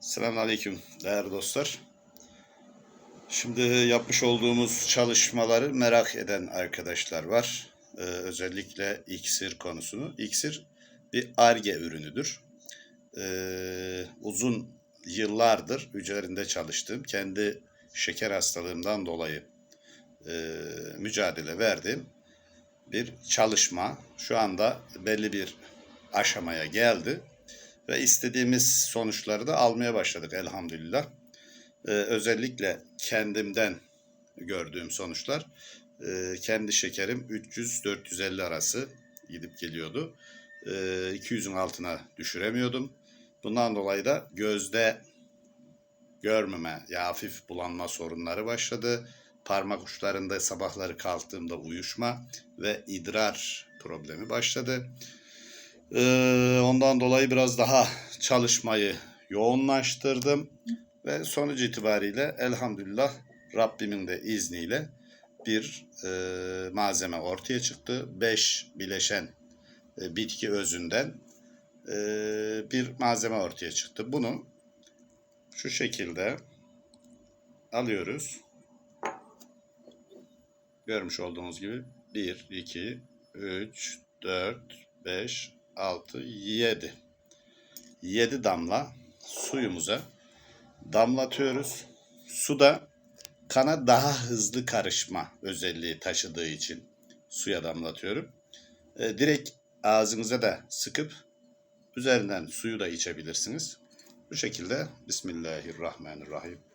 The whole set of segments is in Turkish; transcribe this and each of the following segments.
Selamünaleyküm değerli dostlar. Şimdi yapmış olduğumuz çalışmaları merak eden arkadaşlar var. Ee, özellikle iksir konusunu. İksir bir ARGE ürünüdür. Ee, uzun yıllardır üzerinde çalıştığım, kendi şeker hastalığımdan dolayı e, mücadele verdiğim bir çalışma. Şu anda belli bir aşamaya geldi ve istediğimiz sonuçları da almaya başladık elhamdülillah. Ee, özellikle kendimden gördüğüm sonuçlar e, kendi şekerim 300-450 arası gidip geliyordu. E, 200'ün altına düşüremiyordum. Bundan dolayı da gözde görmeme ya hafif bulanma sorunları başladı. Parmak uçlarında sabahları kalktığımda uyuşma ve idrar problemi başladı. Ee, ondan dolayı biraz daha çalışmayı yoğunlaştırdım ve sonuç itibariyle elhamdülillah Rabbimin de izniyle bir e, malzeme ortaya çıktı. 5 bileşen e, bitki özünden e, bir malzeme ortaya çıktı. Bunu şu şekilde alıyoruz. Görmüş olduğunuz gibi 1, 2, 3, 4, 5, 6, 7. 7 damla suyumuza damlatıyoruz. Suda kana daha hızlı karışma özelliği taşıdığı için suya damlatıyorum. E, direkt ağzınıza da sıkıp üzerinden suyu da içebilirsiniz. Bu şekilde Bismillahirrahmanirrahim.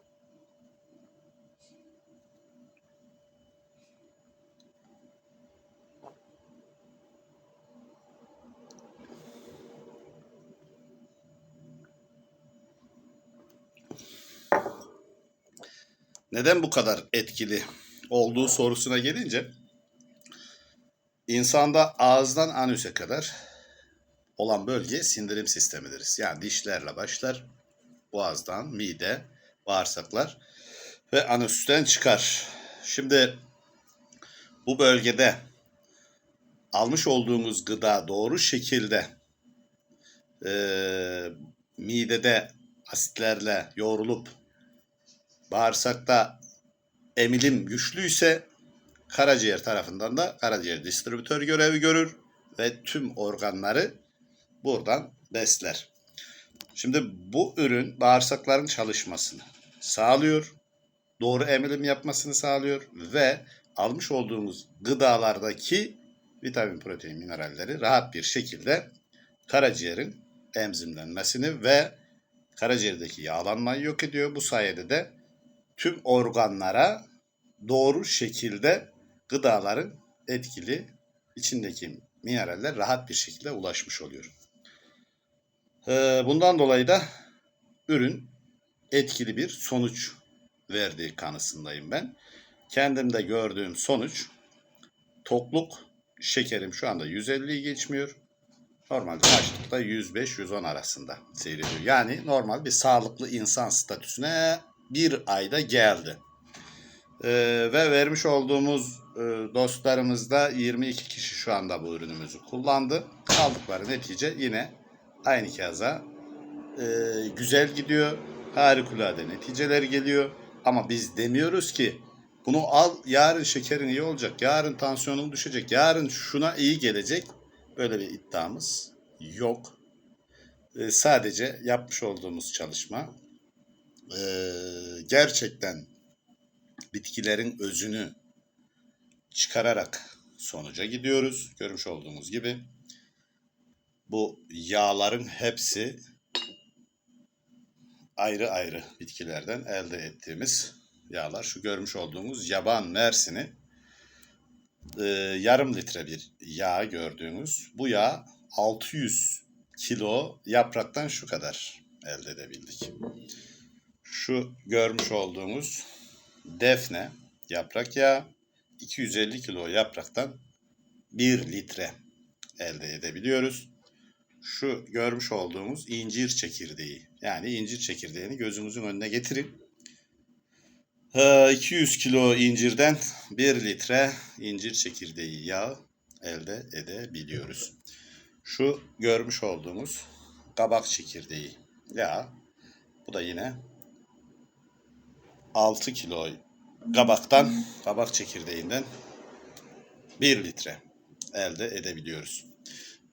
Neden bu kadar etkili olduğu sorusuna gelince insanda ağızdan anüse kadar olan bölge sindirim sistemi deriz. Yani dişlerle başlar, boğazdan, mide, bağırsaklar ve anüsten çıkar. Şimdi bu bölgede almış olduğumuz gıda doğru şekilde e, midede asitlerle yoğrulup bağırsakta emilim güçlüyse karaciğer tarafından da karaciğer distribütör görevi görür ve tüm organları buradan besler. Şimdi bu ürün bağırsakların çalışmasını sağlıyor, doğru emilim yapmasını sağlıyor ve almış olduğumuz gıdalardaki vitamin, protein, mineralleri rahat bir şekilde karaciğerin emzimlenmesini ve karaciğerdeki yağlanmayı yok ediyor. Bu sayede de tüm organlara doğru şekilde gıdaların etkili içindeki mineraller rahat bir şekilde ulaşmış oluyor. Ee, Bundan dolayı da ürün etkili bir sonuç verdiği kanısındayım ben. Kendimde gördüğüm sonuç tokluk şekerim şu anda 150'yi geçmiyor. Normalde açlıkta 105-110 arasında seyrediyor. Yani normal bir sağlıklı insan statüsüne bir ayda geldi. Ee, ve vermiş olduğumuz e, dostlarımız da 22 kişi şu anda bu ürünümüzü kullandı. Aldıkları netice yine aynı kaza e, güzel gidiyor. Harikulade neticeler geliyor. Ama biz demiyoruz ki bunu al yarın şekerin iyi olacak, yarın tansiyonun düşecek, yarın şuna iyi gelecek. Böyle bir iddiamız yok. E, sadece yapmış olduğumuz çalışma e, gerçekten bitkilerin özünü çıkararak sonuca gidiyoruz. Görmüş olduğunuz gibi bu yağların hepsi ayrı ayrı bitkilerden elde ettiğimiz yağlar. Şu görmüş olduğumuz yaban mersini e, yarım litre bir yağ gördüğünüz. Bu yağ 600 kilo yapraktan şu kadar elde edebildik. Şu görmüş olduğumuz defne yaprak yağı 250 kilo yapraktan 1 litre elde edebiliyoruz. Şu görmüş olduğumuz incir çekirdeği. Yani incir çekirdeğini gözümüzün önüne getirin. Ee, 200 kilo incirden 1 litre incir çekirdeği yağ elde edebiliyoruz. Şu görmüş olduğumuz kabak çekirdeği yağı Bu da yine 6 kilo kabaktan, kabak çekirdeğinden 1 litre elde edebiliyoruz.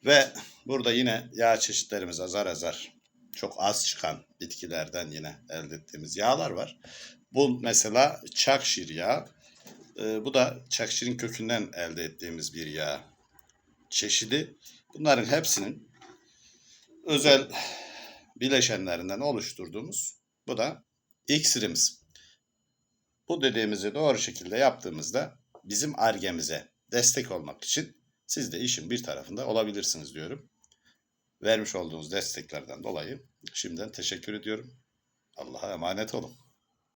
Ve burada yine yağ çeşitlerimiz azar azar çok az çıkan bitkilerden yine elde ettiğimiz yağlar var. Bu mesela çakşir yağı. Ee, bu da çakşirin kökünden elde ettiğimiz bir yağ çeşidi. Bunların hepsinin özel bileşenlerinden oluşturduğumuz bu da iksirimiz. Bu dediğimizi doğru şekilde yaptığımızda bizim argemize destek olmak için siz de işin bir tarafında olabilirsiniz diyorum. Vermiş olduğunuz desteklerden dolayı şimdiden teşekkür ediyorum. Allah'a emanet olun.